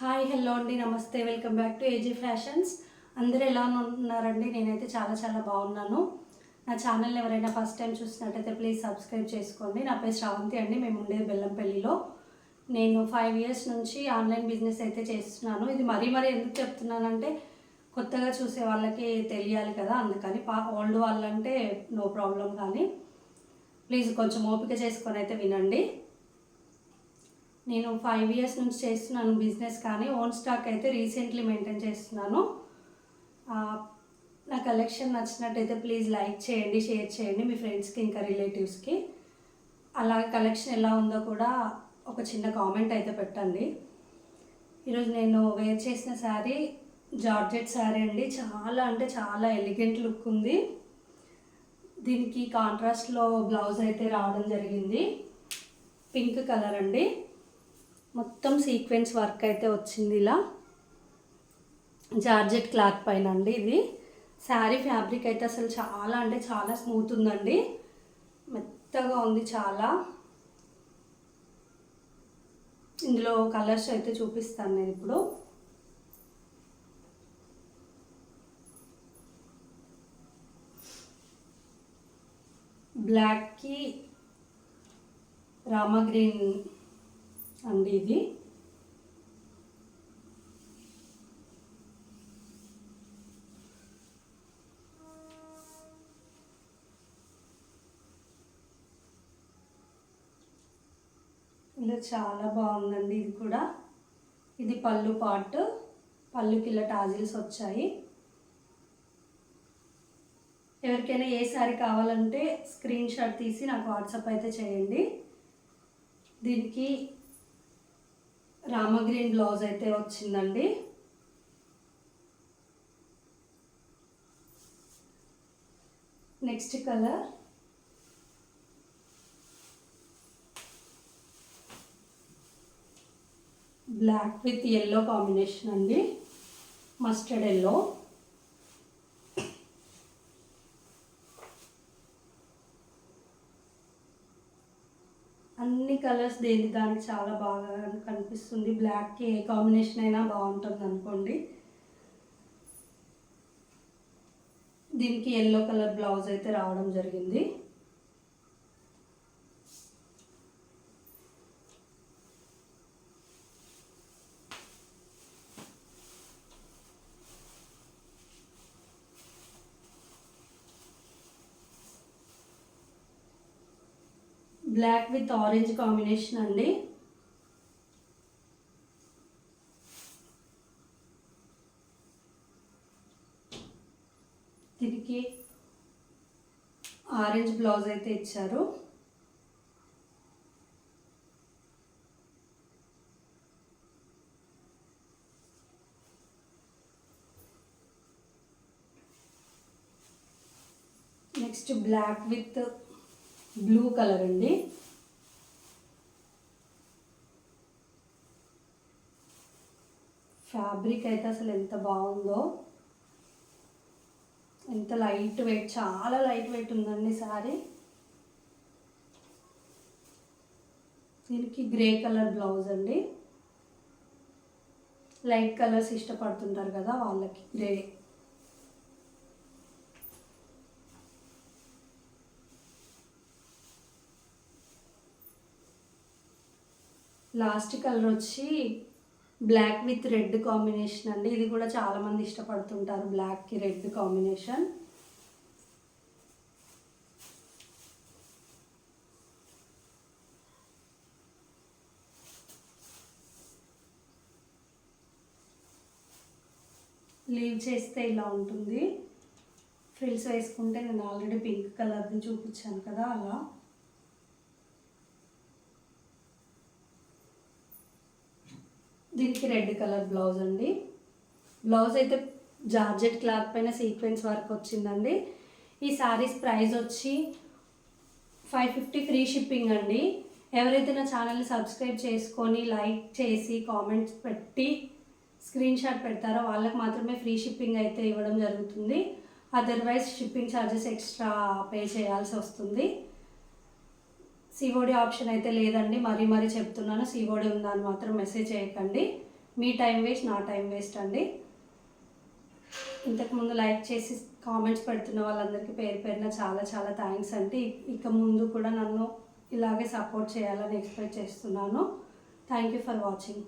Hi hello అండి నమస్తే. Welcome back to AG Fashions అందరూ ఎలా ఉన్నారండి? నేనైతే చాలా చాలా బాగున్నాను. నా ఛానల్ ఎవరైనా ఫస్ట్ టైం చూసినట్టయితే ప్లీజ్ సబ్స్క్రైబ్ చేసుకోండి. నా పేరు శ్రావంతి అండి మేము ఉండేది బెల్లంపల్లిలో. నేను ఫైవ్ ఇయర్స్ నుంచి ఆన్లైన్ బిజినెస్ అయితే చేస్తున్నాను. ఇది మరీ మరీ ఎందుకు చెప్తున్నానంటే కొత్తగా చూసే వాళ్ళకి తెలియాలి కదా అందుకని పా ఓల్డ్ వాళ్ళంటే నో ప్రాబ్లం కానీ ప్లీజ్ కొంచెం ఓపిక చేసుకొని అయితే వినండి. నేను ఫైవ్ ఇయర్స్ నుంచి చేస్తున్నాను బిజినెస్ కానీ ఓన్ స్టాక్ అయితే రీసెంట్లీ మెయింటైన్ చేస్తున్నాను. నా కలెక్షన్ నచ్చినట్టయితే ప్లీజ్ లైక్ చేయండి షేర్ చేయండి మీ ఫ్రెండ్స్కి ఇంకా రిలేటివ్స్కి అలాగే కలెక్షన్ ఎలా ఉందో కూడా ఒక చిన్న కామెంట్ అయితే పెట్టండి. ఈరోజు నేను వేర్ చేసిన శారీ జార్జెట్ శారీ అండి. చాలా అంటే చాలా ఎలిగెంట్ లుక్ ఉంది. దీనికి కాంట్రాస్ట్లో బ్లౌజ్ అయితే రావడం జరిగింది. పింక్ కలర్ అండి. మొత్తం సీక్వెన్స్ వర్క్ అయితే వచ్చింది ఇలా. జార్జెట్ క్లాత్ పైన అండి ఇది. శారీ ఫ్యాబ్రిక్ అయితే అసలు చాలా అంటే చాలా స్మూత్ ఉందండి. మెత్తగా ఉంది చాలా. ఇందులో కలర్స్ అయితే చూపిస్తాను నేను ఇప్పుడు. బ్లాక్కి రామా గ్రీన్ అండి ఇది. ఇలా చాలా బాగుందండి ఇది కూడా. ఇది పళ్ళు పార్ట్ పళ్ళుకి ఇలా టాజిల్స్ వచ్చాయి. ఎవరికైనా ఏ శారీ కావాలంటే స్క్రీన్ షాట్ తీసి నాకు వాట్సాప్ అయితే చేయండి. దీనికి రామగ్రీన్ బ్లౌజ్ అయితే వచ్చిందండి. Next colour. Black with yellow combination అండి. మస్టర్డ్ ఎల్లో కలర్స్ దేని దానికి చాలా బాగా కనిపిస్తుంది. బ్లాక్కి ఏ కాంబినేషన్ అయినా బాగుంటుంది అనుకోండి. దీనికి ఎల్లో కలర్ బ్లౌజ్ అయితే రావడం జరిగింది. బ్లాక్ విత్ ఆరెంజ్ కాంబినేషన్ అండి. దీనికి ఆరెంజ్ బ్లౌజ్ అయితే ఇచ్చారు. Next black with blue colour అండి. ఫ్యాబ్రిక్ అయితే అసలు ఎంత బాగుందో. ఎంత లైట్ వెయిట్ చాలా లైట్ వెయిట్ ఉందండి సారీ. దీనికి గ్రే కలర్ బ్లౌజ్ అండి. లైట్ కలర్స్ ఇష్టపడుతుంటారు కదా వాళ్ళకి గ్రే. లాస్ట్ కలర్ వచ్చి బ్లాక్ విత్ రెడ్ కాంబినేషన్ అండి. ఇది కూడా చాలామంది ఇష్టపడుతుంటారు బ్లాక్కి రెడ్ కాంబినేషన్. లీవ్ చేస్తే ఇలా ఉంటుంది. ఫ్రిల్స్ వేసుకుంటే నేను ఆల్రెడీ పింక్ కలర్ది చూపించాను కదా అలా. దీనికి రెడ్ కలర్ బ్లౌజ్ అండి. బ్లౌజ్ అయితే జార్జెట్ క్లాత్ పైన సీక్వెన్స్ వర్క్ వచ్చిందండి. ఈ శారీస్ ప్రైస్ వచ్చి ఫైవ్ ఫిఫ్టీ ఫ్రీ షిప్పింగ్ అండి. ఎవరైతే నా ఛానల్ని సబ్స్క్రైబ్ చేసుకొని లైక్ చేసి కామెంట్స్ పెట్టి స్క్రీన్ షాట్ పెడతారో వాళ్ళకి మాత్రమే ఫ్రీ షిప్పింగ్ అయితే ఇవ్వడం జరుగుతుంది. Otherwise shipping charges extra pay చేయాల్సి వస్తుంది. సిఓడి ఆప్షన్ అయితే లేదండి. మరీ మరీ చెప్తున్నాను. సిఓడి ఉందని మాత్రం మెసేజ్ చేయకండి. మీ టైం వేస్ట్ నా టైం వేస్ట్ అండి. ఇంతకుముందు లైక్ చేసి కామెంట్స్ పెడుతున్న వాళ్ళందరికీ పేరు పేరున చాలా చాలా థ్యాంక్స్ అండి. ఇక ముందు కూడా నన్ను ఇలాగే సపోర్ట్ చేయాలని ఎక్స్పెక్ట్ చేస్తున్నాను. Thank you for watching